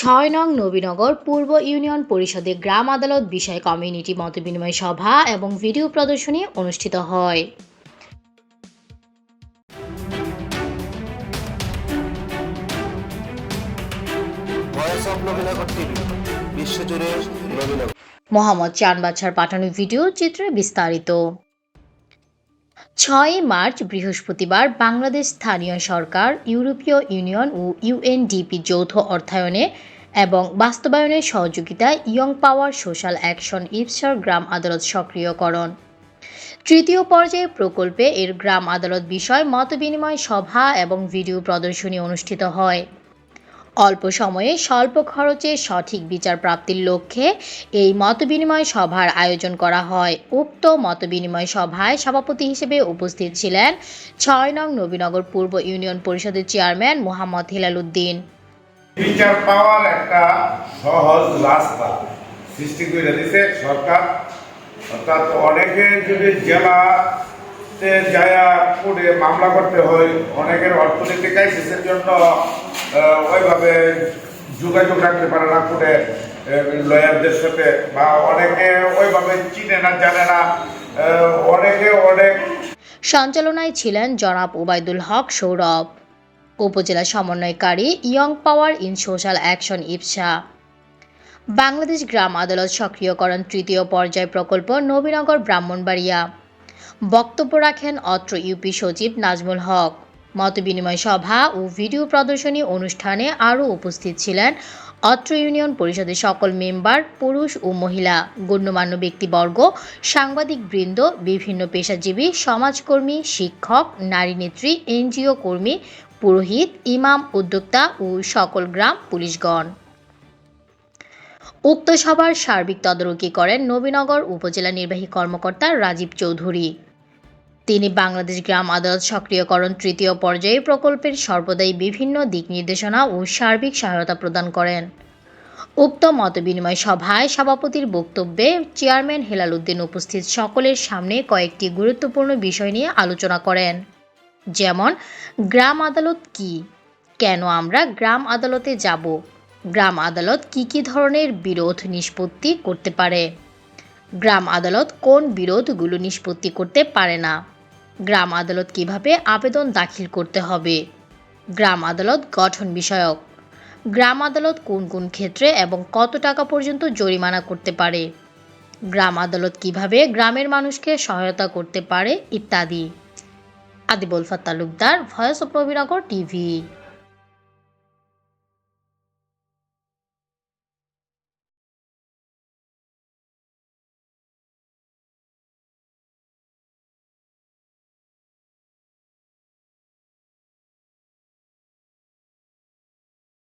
ছয় নং নবীনগর পূর্ব ইউনিয়ন পরিষদে গ্রাম আদালত বিষয়ে কমিউনিটি মতবিনিময় সভা এবং ভিডিও প্রদর্শনী অনুষ্ঠিত হয়। মোহাম্মদ চান বাছার পাঠানো ভিডিও চিত্রে বিস্তারিত। ছয় মার্চ, বৃহস্পতিবার বাংলাদেশ স্থানীয় সরকার, ইউরোপীয় ইউনিয়ন ও ইউএনডিপি যৌথ অর্থায়নে এবং বাস্তবায়নের সহযোগিতায় ইয়ং পাওয়ার সোশ্যাল অ্যাকশন ইপসার গ্রাম আদালত সক্রিয়করণ। তৃতীয় পর্যায়ে প্রকল্পে এর গ্রাম আদালত বিষয় মতবিনিময় সভা এবং ভিডিও প্রদর্শনী অনুষ্ঠিত হয়। অল্প সময়ে স্বল্প খরচে সঠিক বিচার প্রাপ্তির লক্ষ্যে এই মতবিনিময় সভার আয়োজন করা হয়। উক্ত মতবিনিময় সভায় সভাপতি হিসেবে উপস্থিত ছিলেন ছয় নং নবীনগর পূর্ব ইউনিয়ন পরিষদের চেয়ারম্যান মোহাম্মদ হিলাল উদ্দিন। বিচার পাওয়ার একটা সহজ রাস্তা সৃষ্টি করে দিছে সরকার। অর্থাৎ অনেকে যদি জেলাতে যায়া কোর্টে মামলা করতে হয়, অনেকের অর্থনৈতিক ক্রাইসিসের জন্য ওইভাবে যোগাযোগ রাখতে পারে না কোর্টে লয়ারদের সাথে, বা অনেকে ওইভাবে চিনে না, জানে না অনেকে অনেক সঞ্চালনায় ছিলেন জনাব ওবায়দুল হক সৌরভ। উপজেলা সমন্বয়কারী Young Power in Social Action YPSA. Bangladesh গ্রাম আদালত সক্রিয়করণ তৃতীয় পর্যায় প্রকল্প নবীনগর ব্রাহ্মণবাড়িয়া। বক্তব্য রাখেন অত্র ইউপি সচিব নাজমুল হক। মতবিনিময় সভা ও ভিডিও প্রদর্শনী অনুষ্ঠানে আরও উপস্থিত ছিলেন অত্র ইউনিয়ন পরিষদের সকল মেম্বার, পুরুষ ও মহিলা, গণ্যমান্য ব্যক্তিবর্গ, সাংবাদিক বৃন্দ, বিভিন্ন পেশাজীবী, সমাজকর্মী, শিক্ষক, নারী নেত্রী, এনজিও কর্মী, পুরোহিত, ইমাম, উদ্যোক্তা ও সকল গ্রাম পুলিশগণ। উক্ত সভার সার্বিক তদারকি করেন নবীনগর উপজেলা নির্বাহী কর্মকর্তা রাজীব চৌধুরী। তিনি বাংলাদেশ গ্রাম আদালত সক্রিয়করণ তৃতীয় পর্যায়ে প্রকল্পের সর্বদাই বিভিন্ন দিক নির্দেশনা ও সার্বিক সহায়তা প্রদান করেন। উক্ত মতবিনিময় সভায় সভাপতির বক্তব্যে চেয়ারম্যান হেলাল উদ্দিন উপস্থিত সকলের সামনে কয়েকটি গুরুত্বপূর্ণ বিষয় নিয়ে আলোচনা করেন। যেমন, গ্রাম আদালত কি? কেন আমরা গ্রাম আদালতে যাব? গ্রাম আদালত কি কি ধরনের বিরোধ নিষ্পত্তি করতে পারে? গ্রাম আদালত কোন বিরোধগুলো নিষ্পত্তি করতে পারে না? গ্রাম আদালত কীভাবে আবেদন দাখিল করতে হবে? গ্রাম আদালত গঠন বিষয়ক। গ্রাম আদালত কোন কোন ক্ষেত্রে এবং কত টাকা পর্যন্ত জরিমানা করতে পারে? গ্রাম আদালত কীভাবে গ্রামের মানুষকে সহায়তা করতে পারে, ইত্যাদি। আদিবুল ফাত Talukdar Voice of Nabinagar TV.